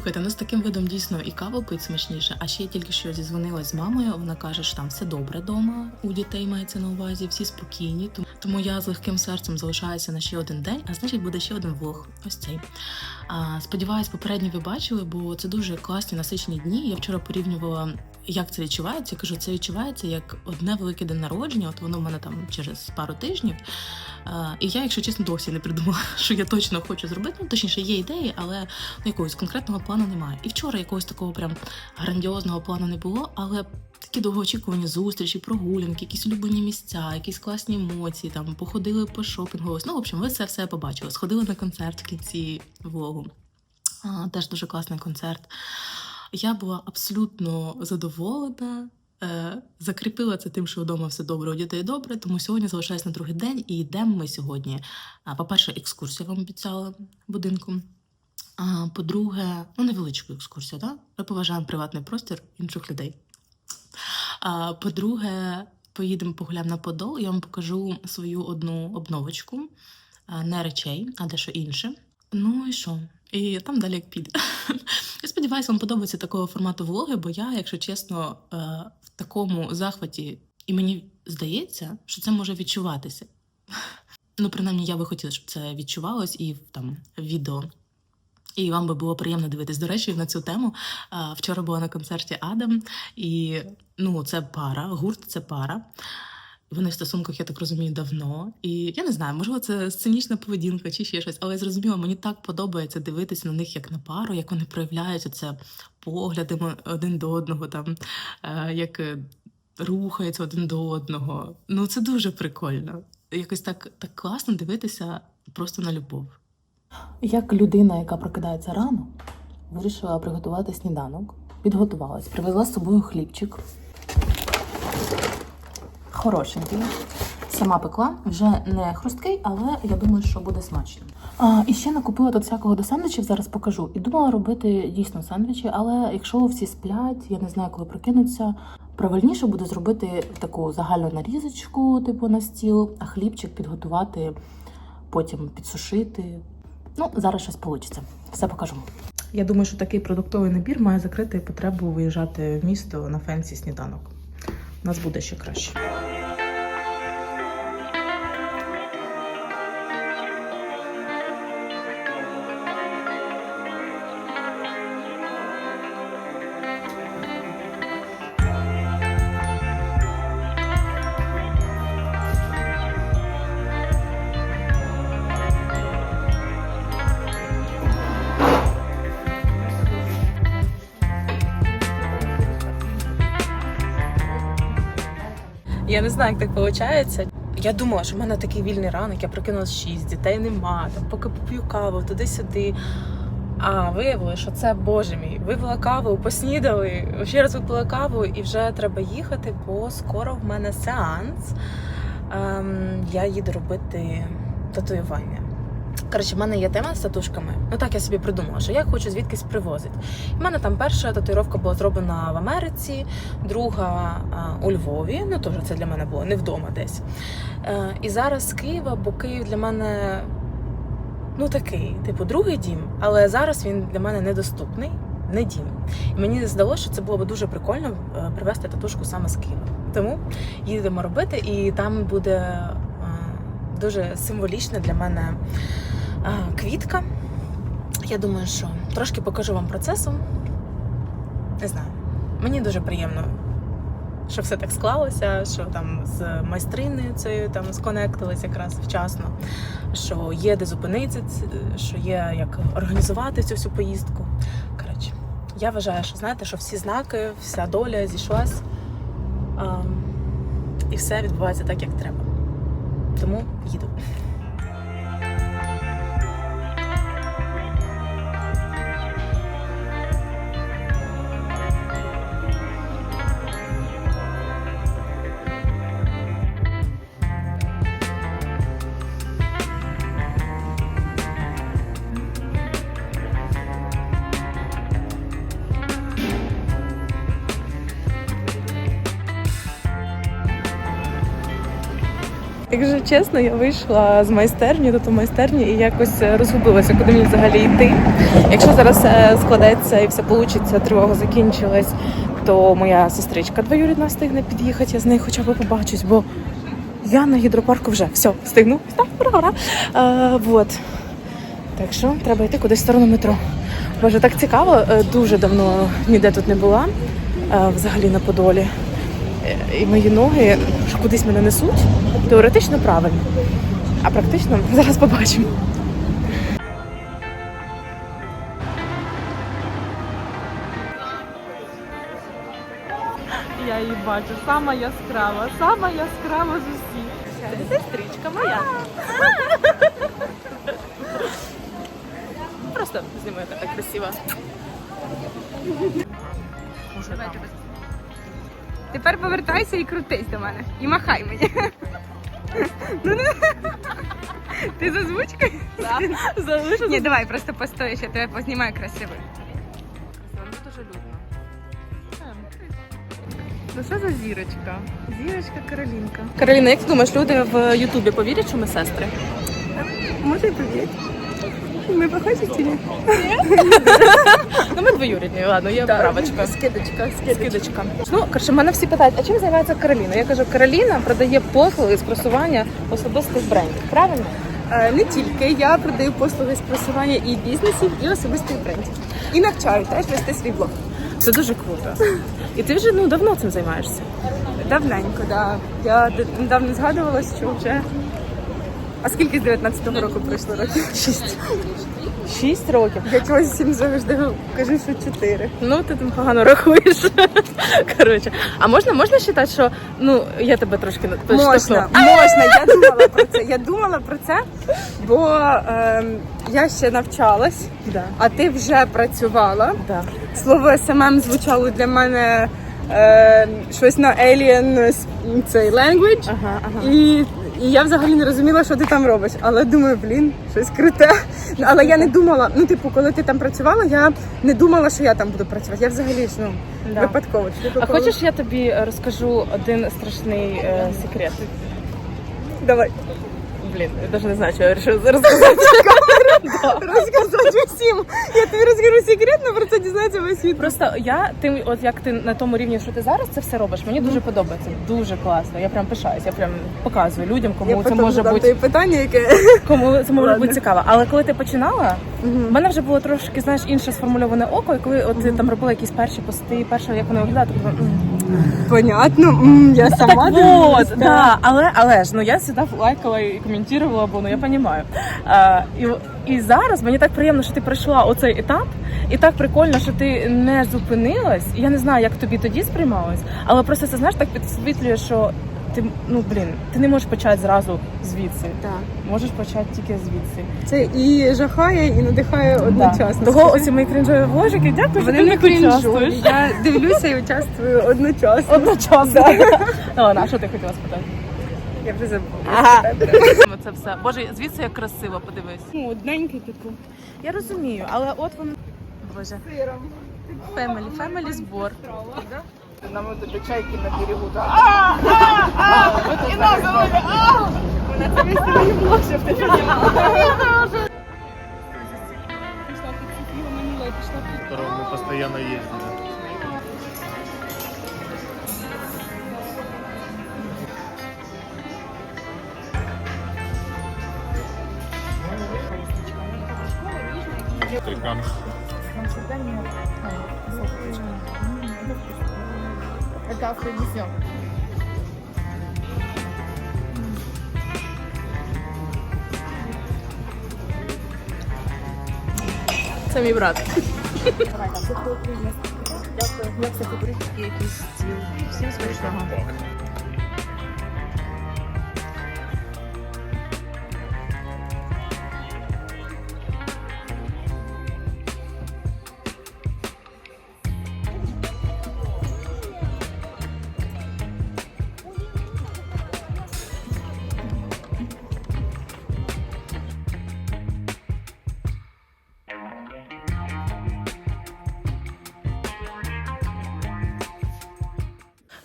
Слухайте, ну з таким видом дійсно і каву пить смачніше. А ще я тільки що зізвонилась з мамою. Вона каже, що там все добре вдома. У дітей мається на увазі, всі спокійні. Тому- я з легким серцем залишаюся на ще один день, а значить буде ще один влог. Ось цей. А, сподіваюсь, попередні ви бачили, бо це дуже класні насичені дні. Я вчора порівнювала. Як це відчувається? Я кажу, це відчувається як одне велике день народження. От воно в мене там через пару тижнів. І я, якщо чесно, досі не придумала, що я точно хочу зробити. Ну, точніше, є ідеї, але ну, якогось конкретного плану немає. І вчора якогось такого прям грандіозного плану не було, але такі довгоочікувані зустрічі, прогулянки, якісь улюблені місця, якісь класні емоції, там походили по шопінгу. Ну, в общем, ви це все побачили. Сходили на концерт в кінці влогу. А, теж дуже класний концерт. Я була абсолютно задоволена. Е, закріпила це тим, що вдома все добре, у дітей добре. Тому сьогодні залишаюсь на другий день і йдемо ми сьогодні. По-перше, екскурсію вам обіцяла будинком. А по-друге, ну невеличку екскурсію, так? Ми поважаємо приватний простір інших людей. А по-друге, поїдемо погуляємо на Подол, я вам покажу свою одну обновочку, не речей, а дещо інше. Ну і що? І там далі як піде. Я сподіваюся, вам подобається такого формату влоги, бо я, якщо чесно, е, в такому захваті, і мені здається, що це може відчуватися. Ну, принаймні, я би хотіла, щоб це відчувалось і в там відео. І вам би було приємно дивитись. До речі, на цю тему вчора була на концерті Адам, і ну, це пара, гурт це пара. Вони в стосунках, я так розумію, давно. І я не знаю, можливо, це сценічна поведінка чи ще щось, але я зрозуміла, мені так подобається дивитися на них як на пару, як вони проявляються це поглядами один до одного, там е, як е, рухаються один до одного. Ну це дуже прикольно. Якось так, так класно дивитися просто на любов. Як людина, яка прокидається рано, вирішила приготувати сніданок, підготувалась, привезла з собою хлібчик. Хорошенький. Сама пекла, вже не хрусткий, але я думаю, що буде смачно. А, і ще накупила тут всякого до сендвічів, зараз покажу. І думала робити дійсно сендвічі, але якщо всі сплять, я не знаю, коли прокинуться. Правильніше буде зробити таку загальну нарізочку, типу на стіл, а хлібчик підготувати, потім підсушити. Ну, зараз щось вийде. Все покажу. Я думаю, що такий продуктовий набір має закрити потребу виїжджати в місто на фенсі сніданок. У нас буде ще краще. Я не знаю, як так виходить. Я думала, що в мене такий вільний ранок, я прокинулась шість, дітей нема, там поки поп'ю каву туди-сюди. А виявилося, що це боже мій. Випила каву, поснідали, ще раз випила каву, і вже треба їхати, бо скоро в мене сеанс. Ем, я їду робити татуювання. Коротше, в мене є тема з татушками. Ну так я собі придумала, що я хочу звідкись привозити. У мене там перша татуїровка була зроблена в Америці, друга а, у Львові. Ну теж це для мене було не вдома десь. Е, і зараз з Києва, бо Київ для мене ну такий, типу, другий дім, але зараз він для мене недоступний, не дім. І мені здалося, що це було б дуже прикольно е, привезти татушку саме з Києва. Тому їдемо робити, і там буде е, дуже символічна для мене квітка. Я думаю, що трошки покажу вам процесом. Не знаю. Мені дуже приємно, що все так склалося, що там з майстриною цією там сконектились якраз вчасно, що є де зупинитися, що є як організувати цю всю поїздку. Коротше, я вважаю, що знаєте, що всі знаки, вся доля зійшлась, і все відбувається так, як треба. Тому їду. Якщо чесно, я вийшла з майстерні до майстерні і якось е, розгубилася, куди мені взагалі йти. Якщо зараз все складеться і все вийде, тривога закінчилась, то моя сестричка двоюрідна встигне під'їхати, я з нею хоча б побачусь, бо я на гідропарку вже все встигну. Так, ура, ура. Е, вот. Так що треба йти кудись в сторону метро. Боже, так цікаво, е, дуже давно ніде тут не була, взагалі на Подолі. І мої ноги кудись мене несуть. Теоретично правильно, а практично зараз побачимо. Я її бачу, сама яскрава, сама яскрава з усіх. Це сестричка моя. Просто знімаю так красиво. Тепер повертайся і крутись до мене. І махай мені. Ну, ну. Ти з озвучкою? Залишу Ні, давай, просто постой, ще тебе познімаю красиво. дуже людно. Ну що за зірочка? Зірочка Каролінка. Кароліна, як ти думаєш, люди в Ютубі повірять, що ми сестри? Може і повірити. Ми похожі чи ні? Ну, ми двоюрідні, ладно, є правочка. Скидочка, скидочка. Ну, коротше, мене всі питають, а чим займається Кароліна? Я кажу, Кароліна продає послуги з просування особистих брендів. Правильно? Е, Не тільки я продаю послуги з просування і бізнесів, і особистих брендів. І навчаю теж вести свій блог. Це дуже круто. І ти вже ну давно цим займаєшся. Давненько, да. Я недавно згадувала, що вже. А скільки з 19-го року пройшло років? Шість. Шість років. Я чогось всім завжди кажу, що чотири. Ну, ти там погано рахуєш. Коротше, а можна можна вважати, що ну я тебе трошки на- Можна, можна. Я думала про це. Я думала про це, бо ем, я ще навчалась, Да. а ти вже працювала. Да. Слово СММ звучало для мене е, щось на alien цей language. Ага, ага. І, і я взагалі не розуміла, що ти там робиш. Але думаю, блін, щось круте. Але я не думала, ну типу, коли ти там працювала, я не думала, що я там буду працювати. Я взагалі ж ну Да. випадково. А коли- хочеш, я тобі е, розкажу один страшний е, секрет? давай Блін, я навіть не знаю, що я вирішила зараз розказати. розказати всім. Я тобі розкажу секретно, про це дізнається весь світ. Просто я тим, от як ти на тому рівні, що ти зараз це все робиш, мені дуже подобається. Дуже класно. Я прям пишаюсь, я прям показую людям, кому Я це може бути питання, яке кому це може бути цікаво. Але коли ти починала, в мене вже було трошки знаєш інше сформульоване око, і коли от ти там робила якісь перші пости, перше, як вони виглядали, то думаю, «М, понятно. м, Я сама Так вот, да, але, але ж, ну я завжди лайкала і коментувала, бо ну я розумію. А, і, і зараз мені так приємно, що ти пройшла оцей етап, і так прикольно, що ти не зупинилась. Я не знаю, як тобі тоді сприймалось, але просто це знаєш так підсвітлює, що ти ну блін, ти не можеш почати зразу звідси. Так. Можеш почати тільки звідси. Це і жахає, і надихає одночасно. Того оці мої крінжові вложики, дякую, що Вони ти не крінжові. Я дивлюся і участвую одночасно. Одночасно. Ну, ладно, а що ти хотіла спитати? Я вже забула. Ага. Це все. Боже, звідси як красиво, подивись. Ну, одненький типу. Я розумію, але от воно. Боже. Фемелі, фемелі збор. Нам вот эти чайки на берегу. И нас зовут. У нас вместе не было все в котором мы постоянно ездим. Трикан. Нам всегда не Це мій брат. Дякую. Я все такий якийсь стіл. Всім смачного.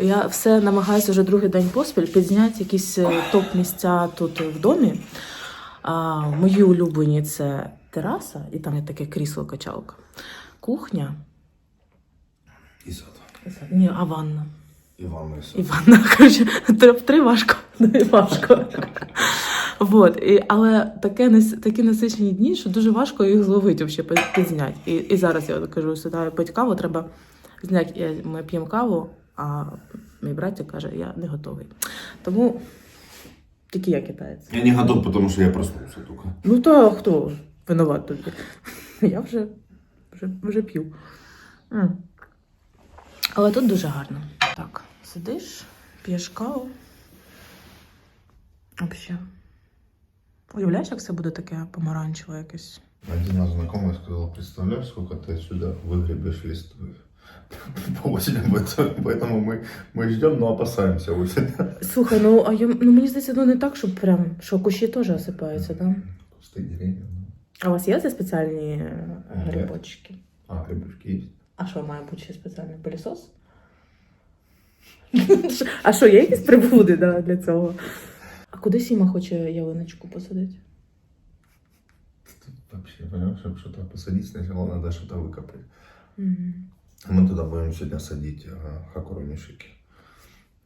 Я все намагаюся вже другий день поспіль підзняти якісь е, топ-місця тут в домі. А, мої улюблені це тераса, і там є таке крісло-качалка. Кухня. І сад. Ні, а ванна. І ванна, і сад. І ванна, коротше, три, три важко. Не важко. Вот. І, але таке, такі насичені дні, що дуже важко їх зловити, взагалі, підзняти. І, і зараз я кажу, сідаю пити каву, треба зняти. Ми п'ємо каву, а мій братик каже, я не готовий. Тому тільки я китаєць. Я не готов, потому что я проснулся только. Ну то хто винуват тобі? Я вже, вже, вже п'ю. М. Але тут дуже гарно. Так, сидиш, п'єш каву. Взагалі. Уявляєш, як це буде таке помаранчеве якесь? Один наш знакомый сказал, представляешь, сколько ты отсюда выгребешь листвы. По осени, поэтому поэтому мы, мы ждем, но опасаемся осень. Слухай, ну а я ну мені здається, ну не так, щоб прям що кущі теж осипаються, так? Да? Кусты деревья. ну. А у вас є ці спеціальні е, грибочки? А, грибушки есть. А що має бути ще спеціальний пилісос? а що, є якісь приблуди да, для цього? А куди Сіма хоче ялиночку посадити? Тут вообще, понимаешь, чтобы что-то посадить, сначала надо что-то выкопать. Мгм. Мы туда будем сегодня садить а, хакурунишики.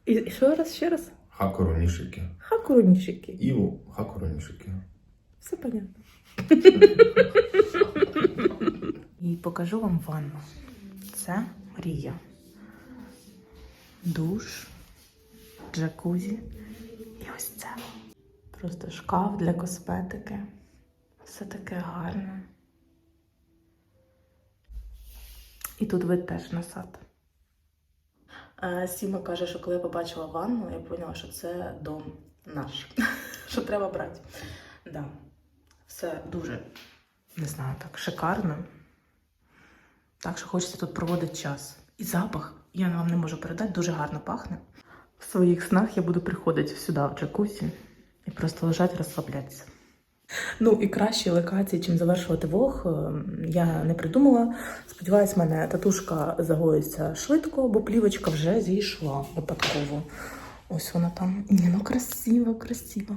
І і що раз, ще раз? Хакурунишики. Хакурунішики. Иву хакурунишики. Все понятно. І покажу вам ванну. Це мрія. Душ, джакузі і ось це. Просто шкаф для косметики. Все таке гарне. І тут вид теж на сад. Е, Сіма каже, що коли я побачила ванну, я поняла, що це дом наш. що треба брати. Да. Все дуже, не знаю, так шикарно. Так що хочеться тут проводити час. І запах, я вам не можу передати, дуже гарно пахне. В своїх снах я буду приходити сюди, в джакузі, і просто лежати, розслаблятися. Ну і кращі локації, чим завершувати влог, е, я не придумала. Сподіваюсь, мене татушка загоїться швидко, бо плівочка вже зійшла випадково. Ось вона там. Ні, ну красиво, красиво.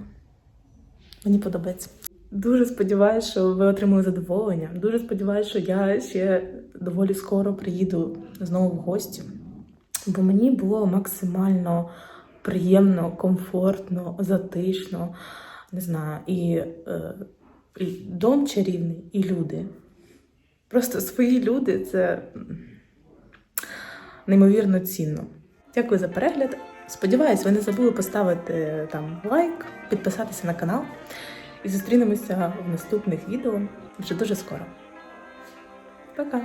Мені подобається. Дуже сподіваюся, що ви отримали задоволення. Дуже сподіваюся, що я ще доволі скоро приїду знову в гості. Бо мені було максимально приємно, комфортно, затишно. Не знаю, і, е, і дом чарівний, і люди. Просто свої люди це неймовірно цінно. Дякую за перегляд. Сподіваюсь, ви не забули поставити там лайк, підписатися на канал. І зустрінемося в наступних відео вже дуже скоро. Пока!